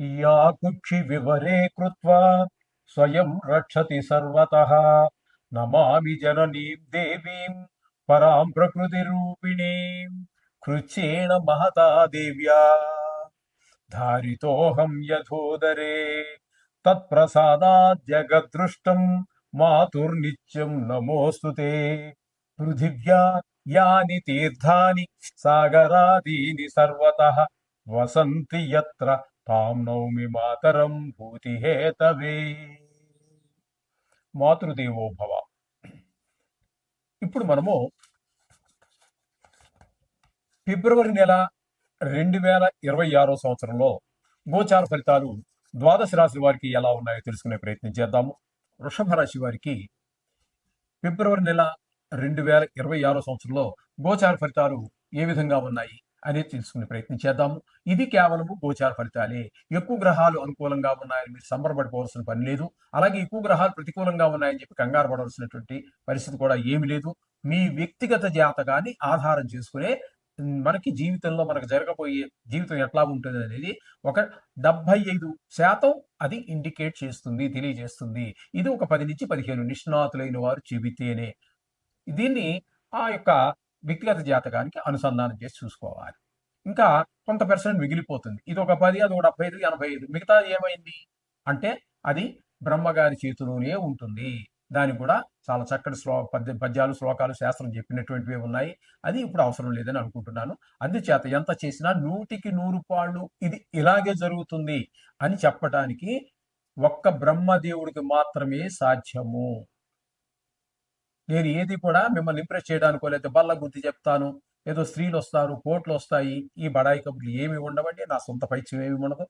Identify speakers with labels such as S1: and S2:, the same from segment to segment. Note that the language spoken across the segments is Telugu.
S1: या कुक्षि विवरे कृत्वा स्वयं रक्षति सर्वतः। नमामि जननीं देवीं परां प्रकृतिरूपिणीं। कृच्छेण महता देव्या। धारितोऽहं यथोदरे। तत्प्रसादात् जगद्दृष्टं मातुर्नित्यं नमोऽस्तु ते। पृथिव्या यानि तीर्थानि सागरादीनि सर्वतः। वसन्ति यत्र తాం నౌమి మాతరం భూతిహేతవే మాతృదేవో భవ ఇప్పుడు మనము ఫిబ్రవరి నెల రెండు వేల ఇరవై ఆరో సంవత్సరంలో గోచార ఫలితాలు ద్వాదశ రాశి వారికి ఎలా ఉన్నాయో తెలుసుకునే ప్రయత్నం చేద్దాము. వృషభ రాశి వారికి ఫిబ్రవరి నెల రెండు వేల ఇరవై ఆరో సంవత్సరంలో గోచార ఫలితాలు ఏ విధంగా ఉన్నాయి? అనేది తెలుసుకునే ప్రయత్నం చేద్దాము. ఇది కేవలము గోచార ఫలితాలే. ఎక్కువ గ్రహాలు అనుకూలంగా ఉన్నాయని మీరు సంబరపడిపోవాల్సిన పని లేదు. అలాగే ఎక్కువ గ్రహాలు ప్రతికూలంగా ఉన్నాయని చెప్పి కంగారు పడవలసినటువంటి పరిస్థితి కూడా ఏమి లేదు. మీ వ్యక్తిగత జాతకాన్ని ఆధారం చేసుకునే మనకి జీవితంలో మనకు జరగబోయే జీవితం ఎట్లా ఉంటుంది అనేది ఒక డెబ్బై ఐదు శాతం అది ఇండికేట్ చేస్తుంది తెలియజేస్తుంది. ఇది ఒక పది నుంచి పదిహేను నిష్ణాతులైన వారు చెబితేనే. దీన్ని ఆ యొక్క వ్యక్తిగత జాతకానికి అనుసంధానం చేసి చూసుకోవాలి. ఇంకా కొంత పర్సెంట్ మిగిలిపోతుంది. ఇది ఒక పది అది ఒక డెబ్బై ఐదు ఎనభై ఐదు. మిగతా ఏమైంది? అంటే అది బ్రహ్మగారి చేతిలోనే ఉంటుంది. దానికి కూడా చాలా చక్కటి శ్లో పద్య పద్యాలు శ్లోకాలు శాస్త్రం చెప్పినటువంటివి ఉన్నాయి. అది ఇప్పుడు అవసరం లేదని అనుకుంటున్నాను. అందుచేత ఎంత చేసినా నూటికి నూరు పాళ్ళు ఇది ఇలాగే జరుగుతుంది అని చెప్పటానికి ఒక్క బ్రహ్మదేవుడికి మాత్రమే సాధ్యము. నేను ఏది కూడా మిమ్మల్ని ఇంప్రెస్ చేయడానికో లేదా బల్ల గుర్తి చెప్తాను. ఏదో స్త్రీలు వస్తారు కోట్లు వస్తాయి ఈ బడాయి కబుర్లు ఏమి ఉండవండి నా సొంత పైత్యం ఏమి ఉండదు.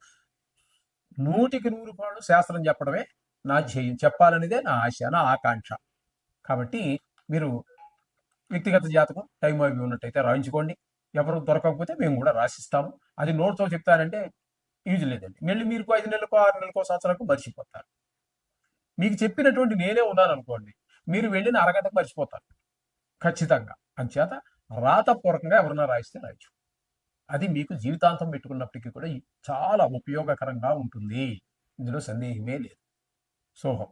S1: నూటికి నూరు పాళ్ళు శాస్త్రం చెప్పడమే నా ధ్యేయం. చెప్పాలనేదే నా ఆశ నా ఆకాంక్ష. కాబట్టి మీరు వ్యక్తిగత జాతకం టైం అవి ఉన్నట్టయితే రాయించుకోండి. ఎవరు దొరకకపోతే మేము కూడా రాసిస్తాము. అది నోట్తో చెప్తానంటే యూజ్ లేదండి. మళ్ళీ మీరు ఐదు నెలలకు ఆరు నెలలకు సంవత్సరాలకు మర్చిపోతారు. మీకు చెప్పినటువంటి నేనే ఉన్నాను అనుకోండి మీరు వెళ్ళిన అరగంటకు మర్చిపోతారు. ఖచ్చితంగా. అంచేత రాతపూర్వకంగా ఎవరన్నా రాయిస్తే రాయొచ్చు. అది మీకు జీవితాంతం పెట్టుకున్నప్పటికీ కూడా చాలా ఉపయోగకరంగా ఉంటుంది. ఇందులో సందేహమే లేదు. సోహం.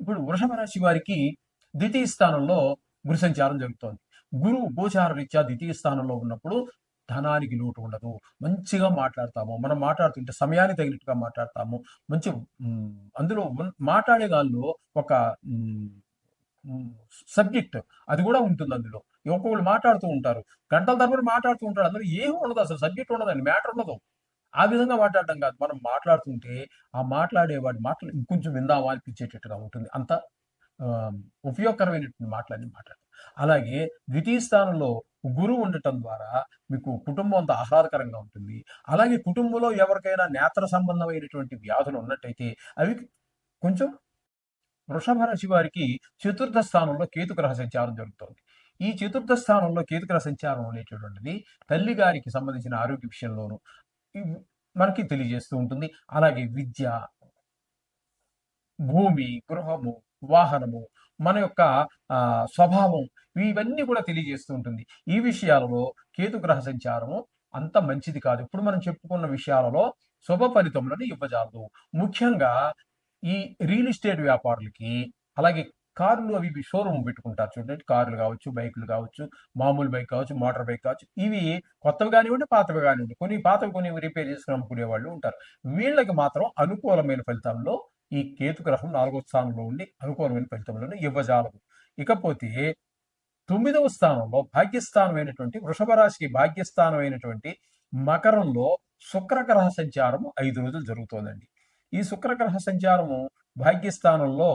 S1: ఇప్పుడు వృషభ రాశి వారికి ద్వితీయ స్థానంలో గురు సంచారం జరుగుతోంది. గురువు గోచార రీత్యా ద్వితీయ స్థానంలో ఉన్నప్పుడు ధనానికి లోటు ఉండదు. మంచిగా మాట్లాడతాము. మనం మాట్లాడుతుంటే సమయానికి తగినట్టుగా మాట్లాడతాము. మంచి అందులో మాట్లాడే దానిలో ఒక సబ్జెక్ట్ అది కూడా ఉంటుంది అందులో. ఒక్కొక్కరు మాట్లాడుతూ ఉంటారు. గంటల తరబడి మాట్లాడుతూ ఉంటారు. అందులో ఏమి ఉండదు అసలు. సబ్జెక్ట్ ఉండదండి మ్యాటర్ ఉండదు. ఆ విధంగా మాట్లాడడం కాదు. మనం మాట్లాడుతుంటే ఆ మాట్లాడేవాడి మాటలు ఇంకొంచెం విందామా అనిపించేటట్టుగా ఉంటుంది. అంత ఆ, ఉపయోగకరమైనటువంటి మాటలన్నీ మాట్లాడతాం. అలాగే ద్వితీయ స్థానంలో గురువు ఉండటం ద్వారా మీకు కుటుంబం అంత ఆహ్లాదకరంగా ఉంటుంది. అలాగే కుటుంబంలో ఎవరికైనా నేత్ర సంబంధమైనటువంటి వ్యాధులు ఉన్నట్టయితే అవి కొంచెం వృషభ రాశి వారికి చతుర్థ స్థానంలో కేతు గ్రహ సంచారం జరుగుతోంది. ఈ చతుర్థ స్థానంలో కేతుగ్రహ సంచారం అనేటటువంటిది తల్లి గారికి సంబంధించిన ఆరోగ్య విషయంలోను మనకి తెలియజేస్తూ ఉంటుంది. అలాగే విద్య భూమి గృహము వాహనము మన యొక్క ఆ, స్వభావం ఇవన్నీ కూడా తెలియజేస్తూ ఉంటుంది. ఈ విషయాలలో కేతు గ్రహ సంచారము అంత మంచిది కాదు. ఇప్పుడు మనం చెప్పుకున్న విషయాలలో శుభ ఫలితములను ఇవ్వజాలదు. ముఖ్యంగా ఈ రియల్ ఎస్టేట్ వ్యాపారులకి అలాగే కార్లు అవి ఇవి షోరూమ్ పెట్టుకుంటారు చూడండి. కార్లు కావచ్చు బైకులు కావచ్చు మామూలు బైక్ కావచ్చు మోటార్ బైక్ కావచ్చు ఇవి కొత్తవి కానివ్వండి పాతవి కానివ్వండి కొన్ని పాతవి కొన్ని రిపేర్ చేసుకుని అమ్ముకునే వాళ్ళు ఉంటారు. వీళ్ళకి మాత్రం అనుకూలమైన ఫలితంలో ఈ కేతు గ్రహం నాలుగో స్థానంలో ఉండి అనుకూలమైన ఫలితంలో ఇవ్వజాలదు. ఇకపోతే తొమ్మిదవ స్థానంలో భాగ్యస్థానమైనటువంటి వృషభ రాశికి భాగ్యస్థానమైనటువంటి మకరంలో శుక్రగ్రహ సంచారము ఐదు రోజులు జరుగుతోందండి. ఈ శుక్రగ్రహ సంచారము భాగ్యస్థానంలో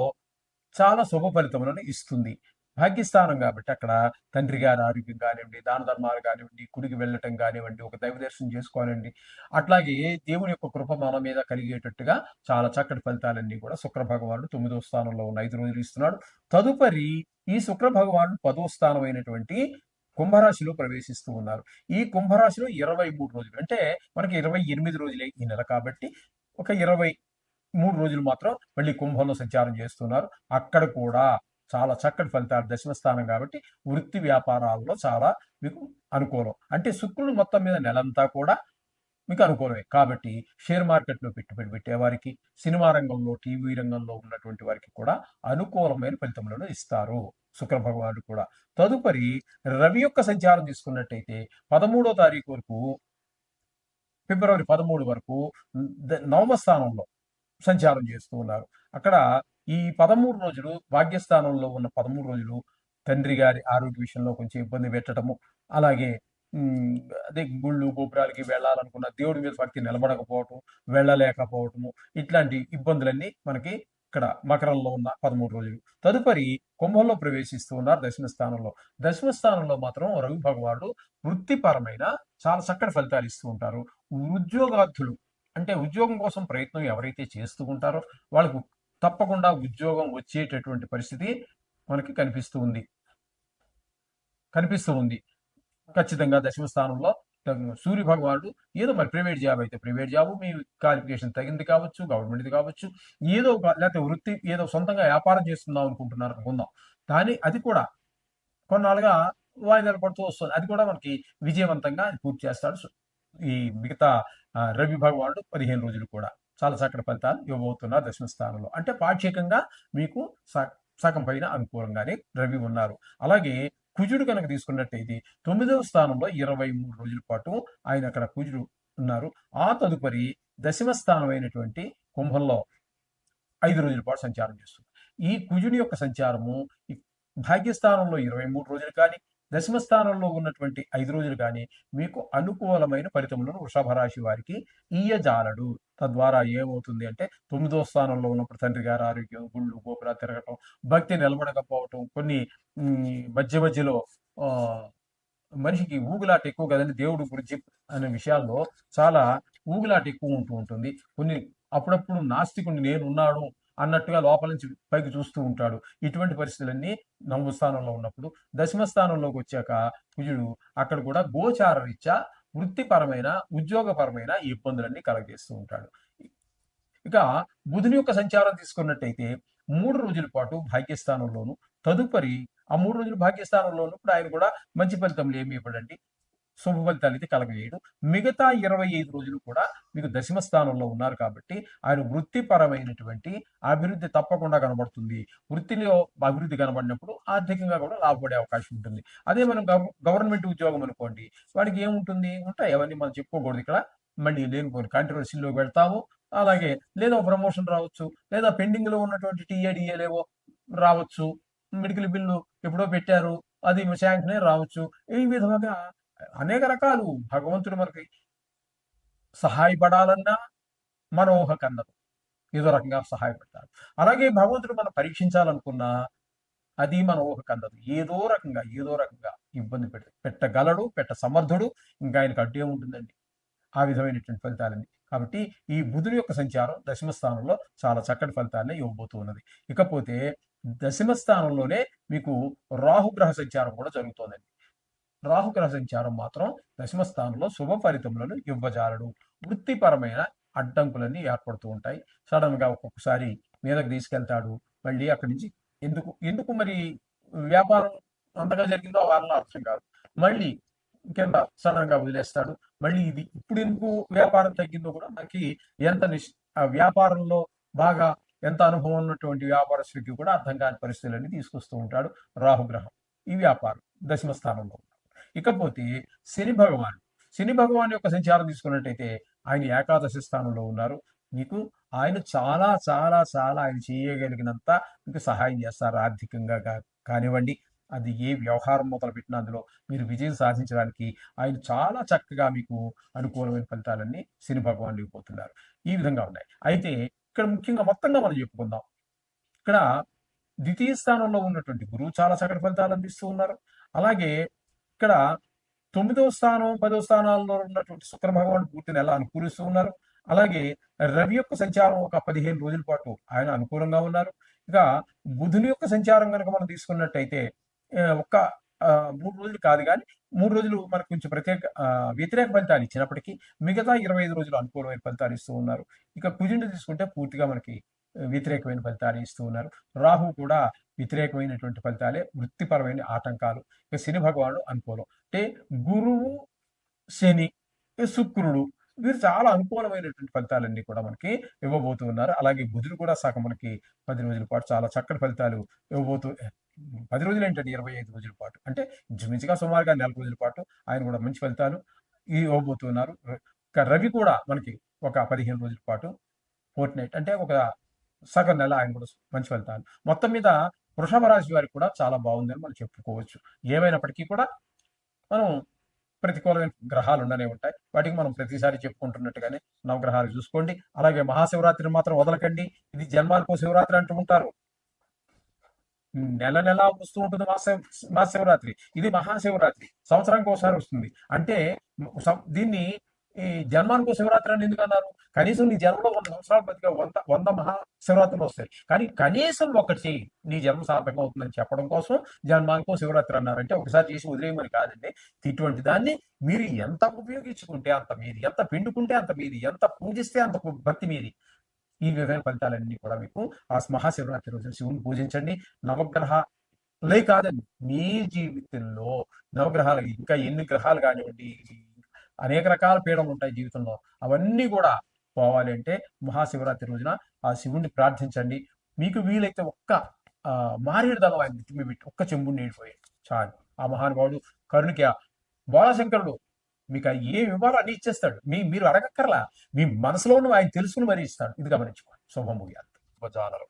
S1: చాలా శుభ ఫలితములను ఇస్తుంది. భాగ్యస్థానం కాబట్టి అక్కడ తండ్రి గారి ఆరోగ్యం కానివ్వండి దాన ధర్మాలు కానివ్వండి గుడికి వెళ్ళటం కానివ్వండి ఒక దైవ దర్శనం చేసుకోవాలండి. అట్లాగే దేవుని యొక్క కృప మన మీద కలిగేటట్టుగా చాలా చక్కటి ఫలితాలన్నీ కూడా శుక్ర భగవానుడు తొమ్మిదో స్థానంలో ఉన్న ఐదు రోజులు ఇస్తున్నాడు. తదుపరి ఈ శుక్ర భగవానుడు పదో స్థానమైనటువంటి కుంభరాశిలో ప్రవేశిస్తూ ఉన్నారు. ఈ కుంభరాశిలో ఇరవై మూడు రోజులు అంటే మనకి ఇరవై ఎనిమిది రోజులే ఈ నెల కాబట్టి ఒక ఇరవై మూడు రోజులు మాత్రం మళ్ళీ కుంభంలో సంచారం చేస్తున్నారు. అక్కడ కూడా చాలా చక్కటి ఫలితాలు దశమస్థానం కాబట్టి వృత్తి వ్యాపారాల్లో చాలా మీకు అనుకూలం. అంటే శుక్రుడు మొత్తం మీద నెలంతా కూడా మీకు అనుకూలమే. కాబట్టి షేర్ మార్కెట్లో పెట్టుబడి పెట్టేవారికి సినిమా రంగంలో టీవీ రంగంలో ఉన్నటువంటి వారికి కూడా అనుకూలమైన ఫలితములను ఇస్తారు శుక్ర భగవానుడు కూడా. తదుపరి రవి యొక్క సంచారం తీసుకున్నట్టయితే పదమూడో తారీఖు వరకు ఫిబ్రవరి పదమూడు వరకు నవమ స్థానంలో సంచారం చేస్తూ ఉన్నారు. అక్కడ ఈ పదమూడు రోజులు భాగ్యస్థానంలో ఉన్న పదమూడు రోజులు తండ్రి గారి ఆరోగ్య విషయంలో కొంచెం ఇబ్బంది పెట్టడము అలాగే అదే గుళ్ళు గోపురాలకి వెళ్ళాలనుకున్న దేవుడి మీద భక్తి నిలబడకపోవటం వెళ్ళలేకపోవటము ఇట్లాంటి ఇబ్బందులన్నీ మనకి ఇక్కడ మకరంలో ఉన్న పదమూడు రోజులు. తదుపరి కుంభంలో ప్రవేశిస్తూ ఉన్నారు దశమస్థానంలో స్థానంలో. దశమ స్థానంలో మాత్రం రవి భగవానుడు వృత్తిపరమైన చాలా చక్కటి ఫలితాలు ఇస్తూ ఉంటారు. ఉద్యోగార్థులు అంటే ఉద్యోగం కోసం ప్రయత్నం ఎవరైతే చేస్తూ ఉంటారో వాళ్ళకు తప్పకుండా ఉద్యోగం వచ్చేటటువంటి పరిస్థితి మనకి కనిపిస్తూ ఉంది. కనిపిస్తూ ఉంది. ఖచ్చితంగా దశమ స్థానంలో సూర్య భగవానుడు ఏదో మరి ప్రైవేట్ జాబ్ అయితే ప్రైవేట్ జాబ్ మీ క్వాలిఫికేషన్ తగింది కావచ్చు గవర్నమెంట్ది కావచ్చు ఏదో ఒక లేకపోతే వృత్తి ఏదో సొంతంగా వ్యాపారం చేస్తున్నాం అనుకుంటున్నారు అనుకుందాం. కానీ అది కూడా కొన్నాళ్ళుగా వాయిదాలు పడుతూ వస్తుంది. అది కూడా మనకి విజయవంతంగా పూర్తి చేస్తాడు ఈ మిగతా రవి భగవానుడు పదిహేను రోజులు కూడా చాలా చక్కటి ఫలితాలు ఇవ్వబోతున్నారు దశమ స్థానంలో. అంటే పాక్షికంగా మీకు స- సగం పైన అనుకూలంగానే రవి ఉన్నారు. అలాగే కుజుడు కనుక తీసుకున్నట్టయితే తొమ్మిదవ స్థానంలో ఇరవై మూడు రోజుల పాటు ఆయన అక్కడ కుజుడు ఉన్నారు. ఆ తదుపరి దశమ స్థానం అయినటువంటి కుంభంలో ఐదు రోజుల పాటు సంచారం చేస్తుంది. ఈ కుజుని యొక్క సంచారము భాగ్యస్థానంలో ఇరవై మూడు రోజులు కానీ దశమ స్థానంలో ఉన్నటువంటి ఐదు రోజులు కానీ మీకు అనుకూలమైన ఫలితములను వృషభ రాశి వారికి ఇయ్యజాలడు. తద్వారా ఏమవుతుంది అంటే తొమ్మిదో స్థానంలో ఉన్నప్పుడు తండ్రి గారి ఆరోగ్యం గుళ్ళు గోపురా తిరగటం భక్తి నిలబడకపోవటం కొన్ని మధ్య మధ్యలో ఆ, మనిషికి ఊగులాట ఎక్కువ కదండి దేవుడు గురించి అనే విషయాల్లో చాలా ఊగులాట ఎక్కువ ఉంటూ ఉంటుంది. కొన్ని అప్పుడప్పుడు నాస్తికుని నేను ఉన్నాడు అన్నట్టుగా లోపల నుంచి పైకి చూస్తూ ఉంటాడు. ఇటువంటి పరిస్థితులన్నీ నవమ స్థానంలో ఉన్నప్పుడు దశమ స్థానంలోకి వచ్చాక కుజుడు అక్కడ కూడా గోచార రీత్యా వృత్తిపరమైన ఉద్యోగపరమైన ఇబ్బందులన్నీ కలగజేస్తూ ఉంటాడు. ఇక బుధుని యొక్క సంచారం తీసుకున్నట్టయితే మూడు రోజుల పాటు భాగ్యస్థానంలోను తదుపరి ఆ మూడు రోజులు భాగ్యస్థానంలో ఉన్నప్పుడు ఆయన కూడా మంచి ఫలితములు ఏమి ఇవ్వడండి? శుభ ఫలితాలు అయితే మిగతా ఇరవై ఐదు రోజులు కూడా మీకు దశమ స్థానంలో ఉన్నారు కాబట్టి ఆయన వృత్తిపరమైనటువంటి అభివృద్ధి తప్పకుండా కనబడుతుంది. వృత్తిలో అభివృద్ధి కనబడినప్పుడు ఆర్థికంగా కూడా లాభపడే అవకాశం ఉంటుంది. అదే మనం గవర్నమెంట్ ఉద్యోగం అనుకోండి వాడికి ఏముంటుంది? ఉంటాయి అవన్నీ మనం చెప్పుకోకూడదు ఇక్కడ. మళ్ళీ లేనిపోని కాంట్రవర్సీలోకి వెళ్తాము. అలాగే లేదా ప్రమోషన్ రావచ్చు లేదా పెండింగ్లో ఉన్నటువంటి టీఏడిఏలేవో రావచ్చు. మెడికల్ బిల్లు ఎప్పుడో పెట్టారు అది శాంక్షనే రావచ్చు. ఈ విధంగా అనేక రకాలు భగవంతుడు మనకి సహాయపడాలన్నా మనోహ కన్నదు ఏదో రకంగా సహాయపడతాడు. అలాగే భగవంతుడు మనం పరీక్షించాలనుకున్నా అది మన ఊహ కందదు ఏదో రకంగా ఏదో రకంగా ఇబ్బంది పెడ పెట్టగలడు పెట్ట సమర్థుడు ఇంకా ఆయనకు అడ్డే ఉంటుందండి. ఆ విధమైనటువంటి ఫలితాలని కాబట్టి ఈ బుధుని యొక్క సంచారం దశమ స్థానంలో చాలా చక్కటి ఫలితాలని ఇవ్వబోతూ ఉన్నది. ఇకపోతే దశమ స్థానంలోనే మీకు రాహుగ్రహ సంచారం కూడా జరుగుతోందండి. రాహుగ్రహ సంచారం మాత్రం దశమ స్థానంలో శుభ ఫలితములను ఇవ్వజాలడు. వృత్తిపరమైన అడ్డంకులన్నీ ఏర్పడుతూ ఉంటాయి. సడన్గా ఒక్కొక్కసారి మీదకు తీసుకెళ్తాడు. మళ్ళీ అక్కడి నుంచి ఎందుకు ఎందుకు మరి వ్యాపారం అంతగా జరిగిందో వాళ్ళ అర్థం కాదు. మళ్ళీ కింద సడన్గా వదిలేస్తాడు. మళ్ళీ ఇది ఇప్పుడు ఎందుకు వ్యాపారం తగ్గిందో కూడా మనకి ఎంత నిష్ ఆ వ్యాపారంలో బాగా ఎంత అనుభవం ఉన్నటువంటి వ్యాపారస్తుడికి కూడా అర్థం కాని పరిస్థితులన్నీ తీసుకొస్తూ ఉంటాడు రాహుగ్రహం. ఈ వ్యాపారం దశమ స్థానంలో. ఇకపోతే శని భగవాన్. శని భగవాన్ యొక్క సంచారం తీసుకున్నట్టయితే ఆయన ఏకాదశి స్థానంలో ఉన్నారు. మీకు ఆయన చాలా చాలా చాలా ఆయన చేయగలిగినంత మీకు సహాయం చేస్తారు ఆర్థికంగా కానివ్వండి. అది ఏ వ్యవహారం మొదలుపెట్టిన అందులో మీరు విజయం సాధించడానికి ఆయన చాలా చక్కగా మీకు అనుకూలమైన ఫలితాలన్నీ శని భగవాన్ ఇవ్వబోతున్నారు. ఈ విధంగా ఉన్నాయి. అయితే ఇక్కడ ముఖ్యంగా మొత్తంగా మనం చెప్పుకుందాం. ఇక్కడ ద్వితీయ స్థానంలో ఉన్నటువంటి గురువు చాలా చక్కటి ఫలితాలు అందిస్తూ ఉన్నారు. అలాగే ఇక్కడ తొమ్మిదవ స్థానం పదవ స్థానాల్లో ఉన్నటువంటి శుక్ర భగవాన్ పూర్తిని ఎలా అనుకూలిస్తూ ఉన్నారు? అలాగే రవి యొక్క సంచారం ఒక పదిహేను రోజుల పాటు ఆయన అనుకూలంగా ఉన్నారు. ఇక బుధుని యొక్క సంచారం కనుక మనం తీసుకున్నట్టయితే ఒక్క మూడు రోజులు కాదు కానీ మూడు రోజులు మనకు కొంచెం ప్రత్యేక వ్యతిరేక ఫలితాలు ఇచ్చినప్పటికీ మిగతా ఇరవై ఐదు రోజులు అనుకూలమైన ఫలితాలు ఇస్తూ ఉన్నారు. ఇక కుజుని తీసుకుంటే పూర్తిగా మనకి వ్యతిరేకమైన ఫలితాలు ఇస్తూ ఉన్నారు. రాహు కూడా వ్యతిరేకమైనటువంటి ఫలితాలే వృత్తిపరమైన ఆటంకాలు. ఇక శని భగవానుడు అనుకూలం. అంటే గురువు శని శుక్రుడు వీరు చాలా అనుకూలమైనటువంటి ఫలితాలన్నీ కూడా మనకి ఇవ్వబోతూ ఉన్నారు. అలాగే బుధుడు కూడా సగం మనకి పది రోజుల పాటు చాలా చక్కటి ఫలితాలు ఇవ్వబోతూ పది రోజులు ఏంటంటే ఇరవై ఐదు రోజుల పాటు. అంటే జుమించిగా సుమారుగా నెల రోజుల పాటు ఆయన కూడా మంచి ఫలితాలు ఇవ్వబోతున్నారు రవి కూడా మనకి ఒక పదిహేను రోజుల పాటు ఫోర్ట్ నైట్ అంటే ఒక సగం నెల ఆయన కూడా మంచి ఫలితాలు. మొత్తం మీద వృషభ రాశి వారికి కూడా చాలా బాగుందని మనం చెప్పుకోవచ్చు. ఏమైనప్పటికీ కూడా మనం ప్రతికూలమైన గ్రహాలు ఉండనే ఉంటాయి. వాటికి మనం ప్రతిసారి చెప్పుకుంటున్నట్టుగానే నవగ్రహాలు చూసుకోండి. అలాగే మహాశివరాత్రిని మాత్రం వదలకండి. ఇది జన్మాలకు శివరాత్రి అంటూ ఉంటారు. నెల నెల వస్తూ ఉంటుంది మహాశివ మహాశివరాత్రి ఇది మహాశివరాత్రి. సంవత్సరానికి ఒకసారి వస్తుంది. అంటే దీన్ని ఈ జన్మానికి శివరాత్రి అని ఎందుకు అన్నారు? కనీసం నీ జన్మలో వంద సంవత్సరాలు బతికే వంద వంద మహా శివరాత్రులు వస్తాయి. కానీ కనీసం ఒకటి నీ జన్మ సార్థకం అవుతుందని చెప్పడం కోసం జన్మానికో శివరాత్రి అన్నారంటే ఒకసారి చేసి వదిలేయమని కాదండి. ఇటువంటి దాన్ని మీరు ఎంత ఉపయోగించుకుంటే అంత మీది ఎంత పిండుకుంటే అంత మీది ఎంత పూజిస్తే అంత భక్తి మీది ఈ విధమైన ఫలితాలన్నీ కూడా మీకు ఆ మహాశివరాత్రి రోజు శివుని పూజించండి. నవగ్రహ లే కాదండి. మీ జీవితంలో నవగ్రహాలు ఇంకా ఎన్ని గ్రహాలు కానివ్వండి అనేక రకాల పీడలు ఉంటాయి జీవితంలో. అవన్నీ కూడా పోవాలి అంటే మహాశివరాత్రి రోజున ఆ శివుణ్ణి ప్రార్థించండి. మీకు వీలైతే ఒక్క ఆ, మారేడు దళం ఆయన నెత్తి పెట్టి ఒక్క చెంబు నీడిపోయి చాలు. ఆ మహానుభావుడు కరుణికి బాలశంకరుడు మీకు ఆ ఏమి ఇవ్వాలో అన్ని ఇచ్చేస్తాడు. మీ మీరు అడగక్కర్లా. మీ మనసులో ఉన్న ఆయన తెలుసుకుని మరీ ఇస్తాడు. ఇది గమనించుకోండి. శుభమూయాలు ఉపజాలరు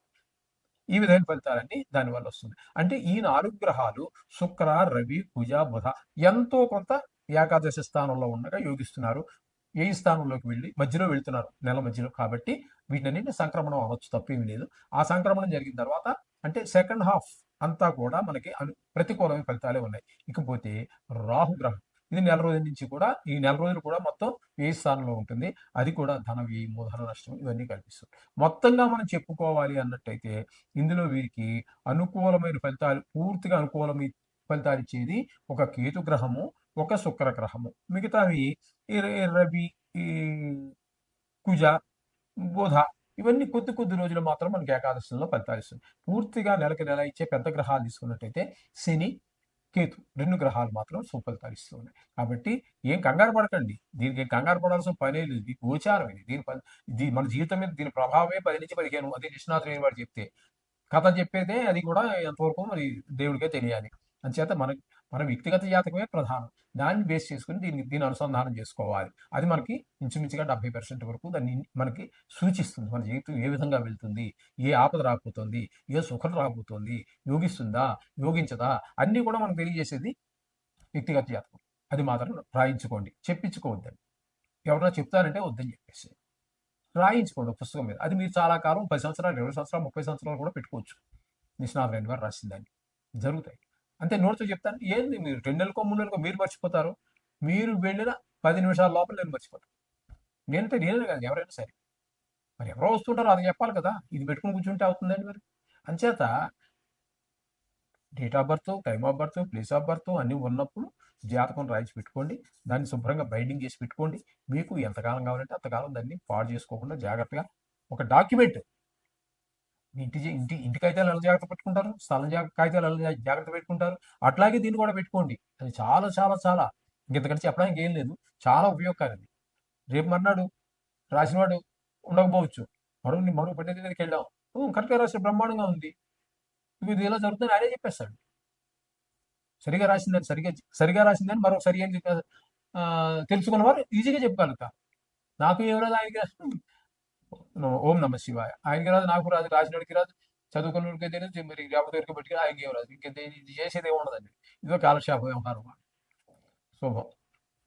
S1: ఈ విధమైన ఫలితాలన్నీ దానివల్ల వస్తుంది. అంటే ఈ నాలుగు గ్రహాలు శుక్ర రవి కుజ బుధ ఎంతో కొంత ఏకాదశి స్థానంలో ఉండగా యోగిస్తున్నారు. ఏ స్థానంలోకి వెళ్ళి? మధ్యలో వెళ్తున్నారు. నెల మధ్యలో. కాబట్టి వీటిని సంక్రమణం అవ్వచ్చు తప్పేమీ లేదు. ఆ సంక్రమణం జరిగిన తర్వాత అంటే సెకండ్ హాఫ్ అంతా కూడా మనకి ప్రతికూలమైన ఫలితాలే ఉన్నాయి. ఇకపోతే రాహుగ్రహం ఇది నెల రోజుల నుంచి కూడా ఈ నెల రోజులు కూడా మొత్తం ఏ స్థానంలో ఉంటుంది? అది కూడా ధన వ్యయం మూలధన నష్టం ఇవన్నీ కల్పిస్తుంది. మొత్తంగా మనం చెప్పుకోవాలి అన్నట్టయితే ఇందులో వీరికి అనుకూలమైన ఫలితాలు పూర్తిగా అనుకూలమైన ఫలితాలు ఇచ్చేది ఒక కేతు గ్రహము ఒక శుక్రగ్రహము. మిగతావి రవి ఈ కుజ బుధ ఇవన్నీ కొద్ది కొద్ది రోజులు మాత్రం మనకి ఏకాదశంలో ఫలితాలు ఇస్తుంది పూర్తిగా నెలకి నెల ఇచ్చే పెద్ద గ్రహాలు తీసుకున్నట్టయితే శని కేతు రెండు గ్రహాలు మాత్రం సుఫలితాలు ఇస్తూ ఉన్నాయి. కాబట్టి ఏం కంగారు పడకండి. దీనికి కంగారు పడాల్సిన పనే లేదు. ఇది గోచారం ఇది దీని పని మన జీవితం మీద దీని ప్రభావమే పది నుంచి పదిహేను అదే నిష్ణాతులైన వాడు చెప్తే కథ చెప్పేదే అది కూడా ఎంతవరకు మరి దేవుడికే తెలియాలి. అంచేత మనకి మన వ్యక్తిగత జాతకమే ప్రధానం. దాన్ని బేస్ చేసుకుని దీన్ని దీన్ని అనుసంధానం చేసుకోవాలి. అది మనకి ఇంచుమించుగా డెబ్బై పర్సెంట్ వరకు దాన్ని మనకి సూచిస్తుంది. మన జీవితం ఏ విధంగా వెళ్తుంది? ఏ ఆపద రాబోతుంది? ఏ సుఖం రాబోతుంది? యోగిస్తుందా? యోగించదా? అన్నీ కూడా మనకు తెలియజేసేది వ్యక్తిగత జాతకం. అది మాత్రం రాయించుకోండి. చెప్పించుకోవద్దండి. ఎవరైనా చెప్తారంటే వద్దని చెప్పేసి రాయించుకోండి పుస్తకం మీద. అది మీరు చాలా కాలం పది సంవత్సరాలు ఇరవై సంవత్సరాలు ముప్పై సంవత్సరాలు కూడా పెట్టుకోవచ్చు. నిష్ణాథ్ రెండు గారు రాసిందని దాన్ని. జరుగుతాయి. అంతే నోట్తో చెప్తాను. ఏంది మీరు రెండు నెలలకో మూడు నెలలకో మీరు మర్చిపోతారు? మీరు వెళ్ళిన పది నిమిషాల లోపల నేను మర్చిపోతాను నేనంటే నేనే కాదు ఎవరైనా సరే. మరి ఎవరో వస్తుంటారో అది చెప్పాలి కదా. ఇది పెట్టుకుని కూర్చుంటే అవుతుందండి మరి. అంచేత date of birth time of birth place of birth అన్నీ ఉన్నప్పుడు జాతకం రాయించి పెట్టుకోండి. దాన్ని శుభ్రంగా బైండింగ్ చేసి పెట్టుకోండి. మీకు ఎంతకాలం కావాలంటే అంతకాలం దాన్ని పాడు చేసుకోకుండా జాగ్రత్తగా ఒక డాక్యుమెంట్ ఇంటి ఇంటి ఇంటి కాగితాలు ఎలా జాగ్రత్త పెట్టుకుంటారు? స్థలం కాగితాలు ఎలా జాగ్రత్త పెట్టుకుంటారు? అట్లాగే దీన్ని కూడా పెట్టుకోండి. అది చాలా చాలా చాలా. ఇంకెంతకంటే చెప్పడానికి ఏం లేదు. చాలా ఉపయోగకారి రేపు మర్నాడు రాసినవాడు ఉండకపోవచ్చు. మరో మరో పండితుడి దగ్గరికి వెళ్ళాం కరెక్ట్గా రాసిన బ్రహ్మాండంగా ఉంది. ఇది ఎలా జరుగుతుందని ఆయనే చెప్పేస్తాడు. సరిగా రాసిందని సరిగా సరిగా రాసిందని మరో సరి అని చెప్ప- ఆ, తెలుసుకున్న వారు ఈజీగా చెప్పగలుగుతారు. నాకు ఎవరో ఆయనకి. ఓం నమ శివాయ. ఆయనకి రాదు నాకు రాదు రాసినోడికి రాదు చదువుకున్నోడికి తెలియదు మరి లేకపోతే పెట్టుకుని ఆయనకి ఏం రాదు. ఇంకెంత ఇది చేసేది ఏమి ఉండదండి. ఇదో కాలక్షేప వ్యవహారం. శుభం.